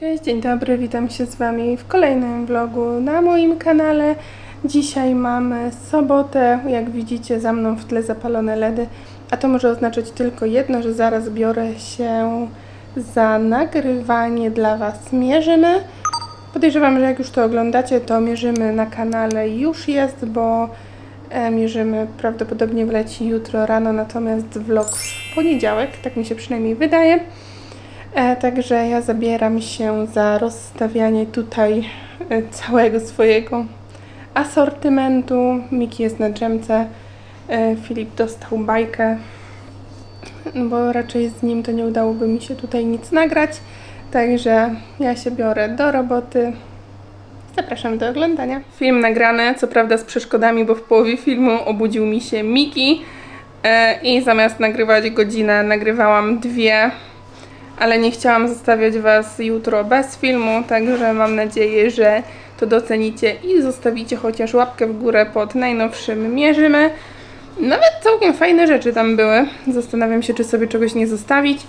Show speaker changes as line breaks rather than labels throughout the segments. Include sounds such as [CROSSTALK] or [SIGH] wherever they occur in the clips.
Cześć, dzień dobry, witam się z Wami w kolejnym vlogu na moim kanale. Dzisiaj mamy sobotę, jak widzicie za mną w tle zapalone LEDy, a to może oznaczać tylko jedno, że zaraz biorę się za nagrywanie dla Was mierzymy. Podejrzewam, że jak już to oglądacie, to mierzymy na kanale już jest, bo e, mierzymy prawdopodobnie wleci jutro rano, natomiast vlog w poniedziałek, tak mi się przynajmniej wydaje. E, także ja zabieram się za rozstawianie tutaj e, całego swojego asortymentu. Miki jest na drzemce, e, Filip dostał bajkę, no bo raczej z nim to nie udałoby mi się tutaj nic nagrać. Także ja się biorę do roboty. Zapraszam do oglądania. Film nagrany, co prawda z przeszkodami, bo w połowie filmu obudził mi się Miki i zamiast nagrywać godzinę, nagrywałam dwie ale nie chciałam zostawiać Was jutro bez filmu, także mam nadzieję, że to docenicie i zostawicie chociaż łapkę w górę pod najnowszym mierzymy. Nawet całkiem fajne rzeczy tam były. Zastanawiam się, czy sobie czegoś nie zostawić.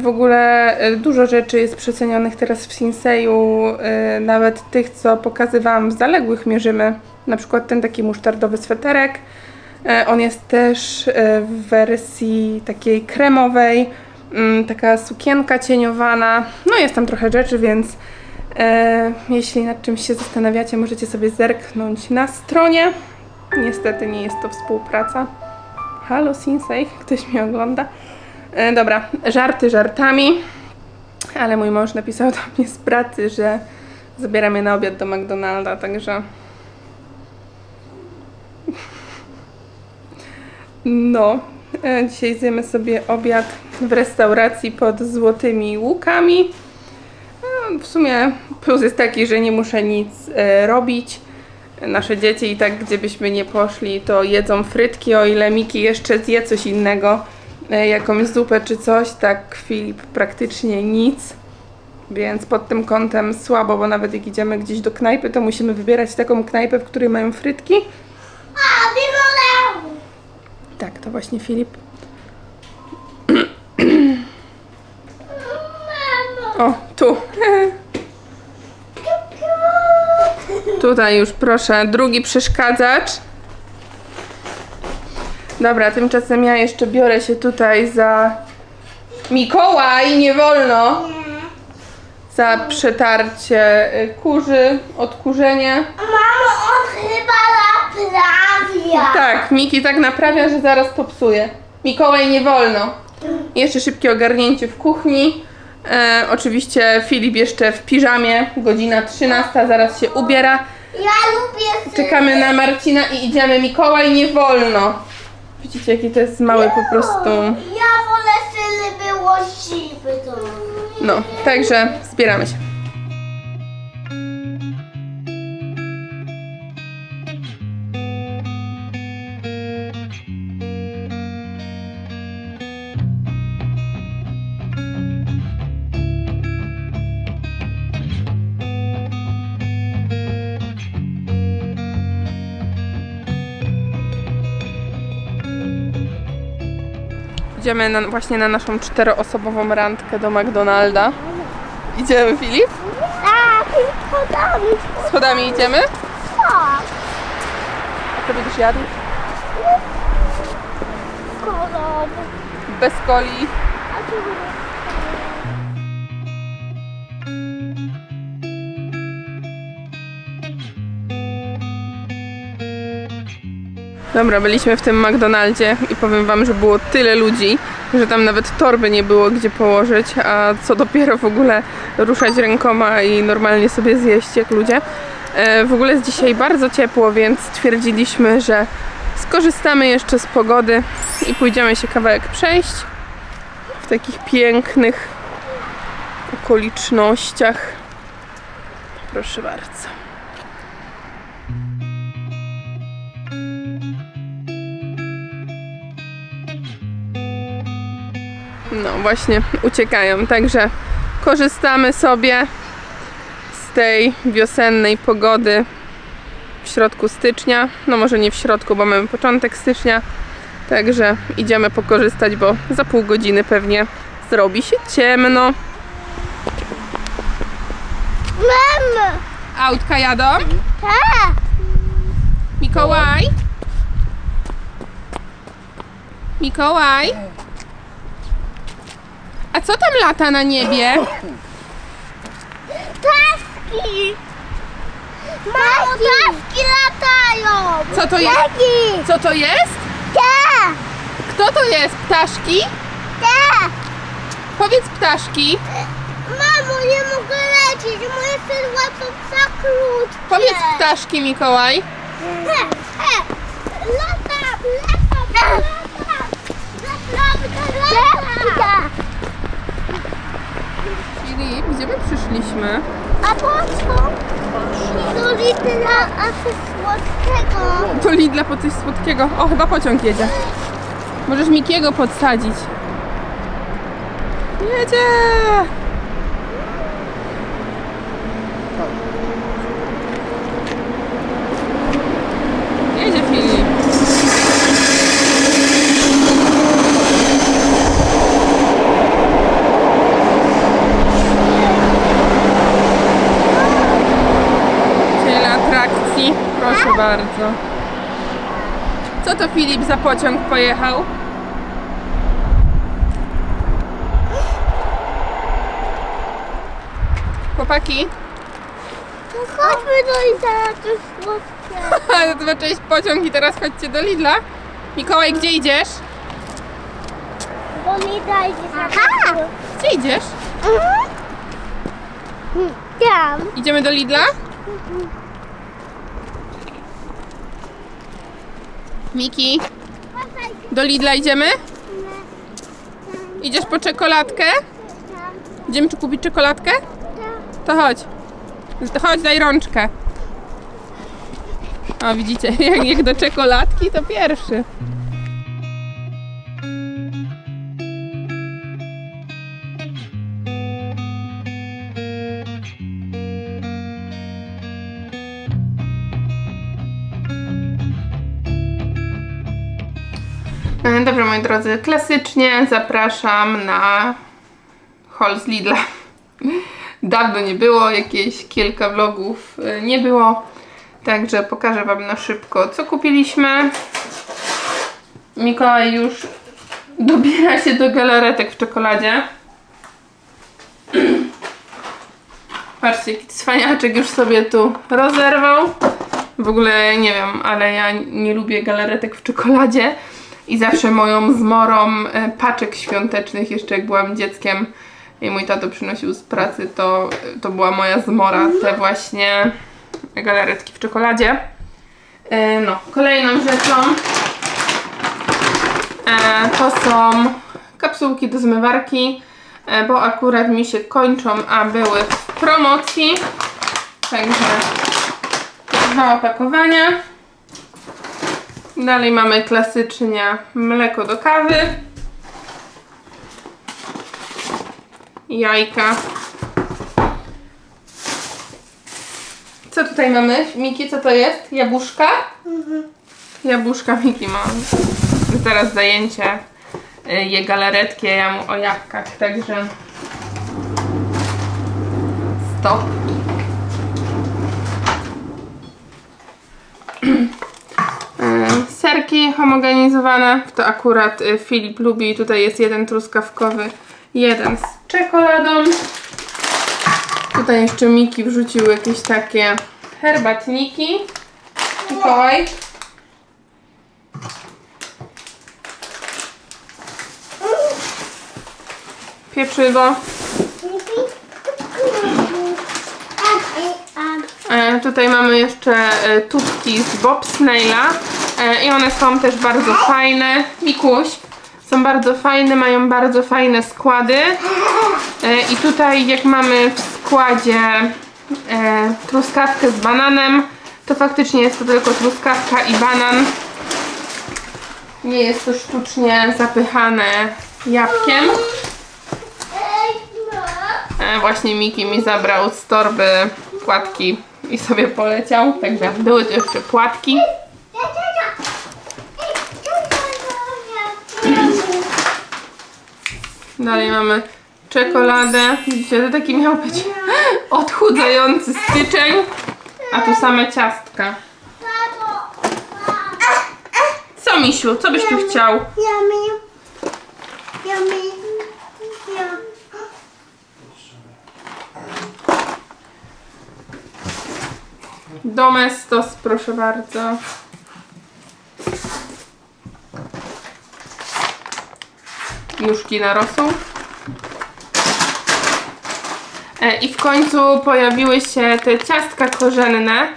W ogóle e, dużo rzeczy jest przecenionych teraz w Sinseju, e, nawet tych, co pokazywałam w zaległych mierzymy. Na przykład ten taki musztardowy sweterek. E, On jest też w wersji takiej kremowej, taka sukienka cieniowana. No jest tam trochę rzeczy, więc e, jeśli nad czymś się zastanawiacie, możecie sobie zerknąć na stronie. Niestety nie jest to współpraca. Halo Sinsei, ktoś mnie ogląda. E, dobra, żarty żartami, ale mój mąż napisał do mnie z pracy, że zabiera mnie na obiad do McDonalda, także No, dzisiaj zjemy sobie obiad w restauracji pod Złotymi Łukami. E, W sumie plus jest taki, że nie muszę nic e, robić. Nasze dzieci i tak, gdzie byśmy nie poszli, to jedzą frytki, o ile Miki jeszcze zje coś innego, e, jakąś zupę czy coś, tak Filip praktycznie nic. Więc pod tym kątem słabo, bo nawet jak idziemy gdzieś do knajpy, to musimy wybierać taką knajpę, w której mają frytki.
A, wyglądał!
Tak, to właśnie Filip. O, tu. Tutaj już proszę, drugi przeszkadzacz. Dobra, tymczasem ja jeszcze biorę się tutaj za Mikołaj, nie wolno. Za przetarcie y, kurzy, odkurzenie.
Mamo, naprawia!
Tak, Miki tak naprawia, że zaraz popsuje. Mikołaj nie wolno. Jeszcze szybkie ogarnięcie w kuchni. E, oczywiście Filip jeszcze w piżamie, godzina 13, zaraz się ubiera.
Ja lubię.
Czekamy na Marcina i idziemy. Mikołaj nie wolno. Widzicie, jaki to jest mały po prostu.
Ja wolę syny było siwy.
No, także zbieramy się. Idziemy na, właśnie na naszą czteroosobową randkę do McDonalda. Idziemy, Filip?
Tak, podamy.
Schodami idziemy?
Tak,
A co będziesz jadł? Bez coli.
A tu
Dobra, byliśmy w tym McDonaldzie i powiem wam, że było tyle ludzi, że tam nawet torby nie było gdzie położyć, a co dopiero w ogóle ruszać rękoma i normalnie sobie zjeść jak ludzie. E, w ogóle jest dzisiaj bardzo ciepło, więc stwierdziliśmy, że skorzystamy jeszcze z pogody i pójdziemy się kawałek przejść w takich pięknych okolicznościach. Proszę bardzo. No właśnie, uciekają. Także korzystamy sobie z tej wiosennej pogody w środku stycznia. No może nie w środku, bo mamy początek stycznia. Także idziemy pokorzystać, bo za pół godziny pewnie zrobi się ciemno.
Mama!
Autka jadą.
Tak!
Mikołaj. Mikołaj. A co tam lata na niebie?
Taski! Mamo, taski latają!
Co to jest? Co to jest?
Tak!
Kto to jest? Ptaszki?
Tak!
Powiedz ptaszki.
Mamo, nie mogę lecieć, moje skrzydła są za krótkie.
Powiedz ptaszki, Mikołaj.
He, he, latam, latam, latam, latam, latam.
Filip, gdzie my przyszliśmy?
A po co? Do litera, a coś słodkiego.
Do Lidla po coś słodkiego. O, chyba pociąg jedzie. Możesz Mikiego podsadzić. Jedzie Filip. Tyle atrakcji. Proszę bardzo. Co to Filip za pociąg pojechał? Chłopaki,
No chodźmy do litera, to słodkie. [LAUGHS]
zobaczyłeś pociąg i teraz chodźcie do Lidla. Mikołaj, gdzie idziesz?
Bo mi dajcie Aha!
Gdzie idziesz?
Tam.
Idziemy do Lidla? Miki, do Lidla idziemy? Idziesz po czekoladkę? Idziemy tu kupić czekoladkę? To chodź. To chodź, daj rączkę. O, widzicie, [LAUGHS] jak, jak do czekoladki, to pierwszy. Dobra, moi drodzy, klasycznie zapraszam na haul z Lidla. Dawno nie było, jakieś kilka vlogów e, nie było, także pokażę Wam na szybko, co kupiliśmy. Mikołaj już dobiera się do galaretek w czekoladzie. [CLEARS THROAT] Patrzcie, jaki cwaniaczek już sobie tu rozerwał. W ogóle nie wiem, ale ja nie lubię galaretek w czekoladzie i zawsze moją zmorą e, paczek świątecznych, jeszcze jak byłam dzieckiem i mój tato przynosił z pracy, to, to była moja zmora, te właśnie galaretki w czekoladzie. E, No, kolejną rzeczą e, to są kapsułki do zmywarki, bo akurat mi się kończą, a były w promocji. Także dwa opakowania. Dalej mamy klasycznie mleko do kawy. Jajka. Co tutaj mamy? Miki, co to jest? Jabłuszka? Jabłuszka Miki ma. Zaraz zajęcie y, je galaretki, ja mu o jabłkach, także stop. [CLEARS THROAT] Serki homogenizowane, to akurat y, Filip lubi. Tutaj jest jeden truskawkowy, jeden z czekoladą. Tutaj jeszcze Miki wrzucił jakieś takie herbatniki. Mikołaj. Pieczywo. E, tutaj mamy jeszcze e, tubki z Bobsnaila e, i one są też bardzo fajne. Mikuś, są bardzo fajne, mają bardzo fajne składy. E, I tutaj jak mamy w składzie e, truskawkę z bananem, to faktycznie jest to tylko truskawka i banan. Nie jest to sztucznie zapychane jabłkiem. E, właśnie Miki mi zabrał z torby płatki i sobie poleciał, także były tu jeszcze płatki. Dalej mamy czekoladę. Widzicie, to taki miał być [LAUGHS] odchudzający styczeń, a tu same ciastka. Co, Misiu, co byś tu chciał?
Yummy. Yummy. Yum.
Domestos, proszę bardzo. Nóżki na rosół. E, I w końcu pojawiły się te ciastka korzenne,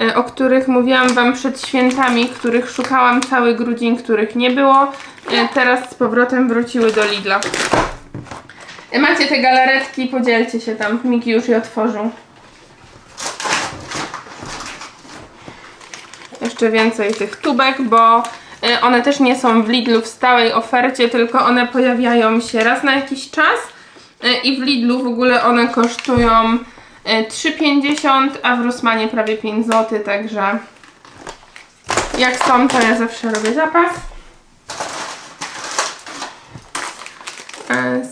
e, o których mówiłam Wam przed świętami, których szukałam cały grudzień, których nie było. E, Teraz z powrotem wróciły do Lidla. Macie te galaretki, podzielcie się tam. Miki już je otworzył. jeszcze więcej tych tubek, bo one też nie są w Lidlu w stałej ofercie, tylko one pojawiają się raz na jakiś czas y, i w Lidlu w ogóle one kosztują y, 3,50, a w Rossmanie prawie 5 zł, także jak są, to ja zawsze robię zapas.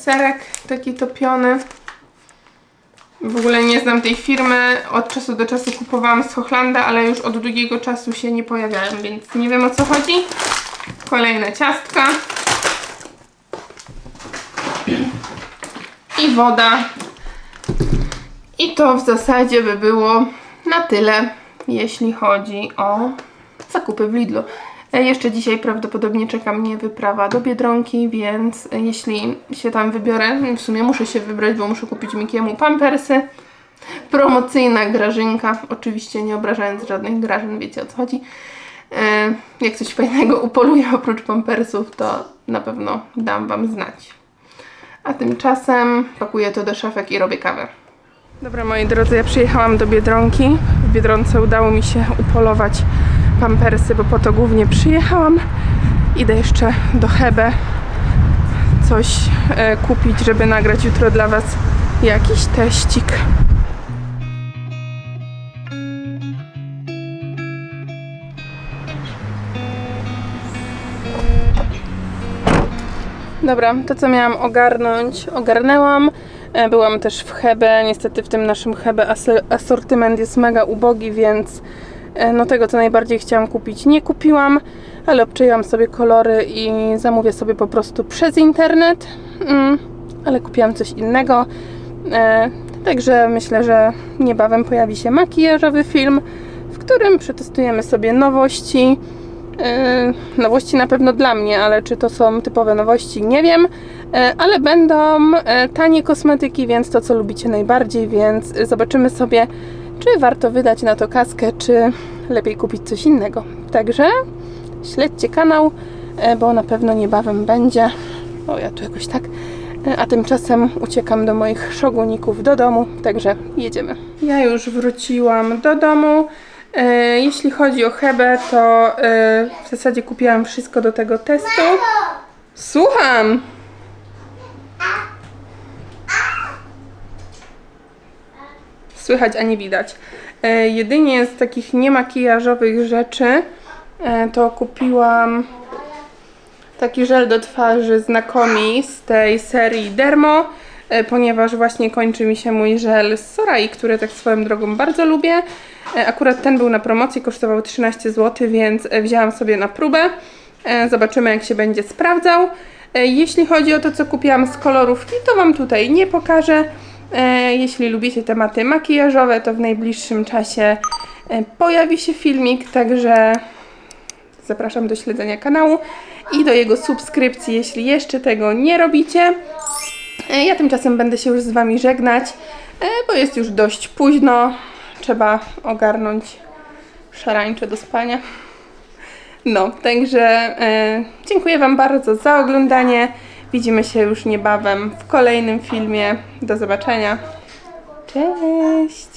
Serek taki topiony. W ogóle nie znam tej firmy. Od czasu do czasu kupowałam z Hochlanda, ale już od długiego czasu się nie pojawiają, więc nie wiem o co chodzi. Kolejne ciastka. I woda. I to w zasadzie by było na tyle, jeśli chodzi o zakupy w Lidlu. Jeszcze dzisiaj prawdopodobnie czeka mnie wyprawa do Biedronki, więc jeśli się tam wybiorę, w sumie muszę się wybrać, bo muszę kupić Mikiemu pampersy. Promocyjna grażynka, oczywiście nie obrażając żadnych grażyn, wiecie o co chodzi. E, Jak coś fajnego upoluję oprócz pampersów, to na pewno dam Wam znać. A tymczasem pakuję to do szafek i robię kawę. Dobra, moi drodzy, ja przyjechałam do Biedronki. W Biedronce udało mi się upolować pampersy, bo po to głównie przyjechałam. Idę jeszcze do Hebe coś e, kupić, żeby nagrać jutro dla Was jakiś teścik. Dobra, to co miałam ogarnąć, ogarnęłam. E, Byłam też w Hebe. Niestety w tym naszym Hebe asortyment jest mega ubogi, więc no tego co najbardziej chciałam kupić nie kupiłam, ale obczaiłam sobie kolory i zamówię sobie po prostu przez internet. Mm, ale kupiłam coś innego. E, Także myślę, że niebawem pojawi się makijażowy film, w którym przetestujemy sobie nowości. Yy, nowości na pewno dla mnie, ale czy to są typowe nowości, nie wiem. Yy, ale będą yy, tanie kosmetyki, więc to co lubicie najbardziej, więc zobaczymy sobie, czy warto wydać na to kaskę, czy lepiej kupić coś innego. Także śledźcie kanał, yy, bo na pewno niebawem będzie. O, ja tu jakoś tak. Yy, A tymczasem uciekam do moich szoguników do domu, także jedziemy. Ja już wróciłam do domu. E, Jeśli chodzi o Hebę, to e, w zasadzie kupiłam wszystko do tego testu. Słucham! Słychać, a nie widać. E, Jedynie z takich niemakijażowych rzeczy e, to kupiłam taki żel do twarzy znakomi z tej serii Dermo, e, ponieważ właśnie kończy mi się mój żel z Sorai, który tak swoją drogą bardzo lubię. Akurat ten był na promocji, kosztował 13 zł, więc wzięłam sobie na próbę. Zobaczymy jak się będzie sprawdzał. Jeśli chodzi o to, co kupiłam z kolorówki, to Wam tutaj nie pokażę. E, Jeśli lubicie tematy makijażowe, to w najbliższym czasie e, pojawi się filmik, także Zapraszam do śledzenia kanału i do jego subskrypcji, jeśli jeszcze tego nie robicie. E, Ja tymczasem będę się już z Wami żegnać, bo jest już dość późno. Trzeba ogarnąć szarańcze do spania. No, także dziękuję Wam bardzo za oglądanie. Widzimy się już niebawem w kolejnym filmie. Do zobaczenia. Cześć!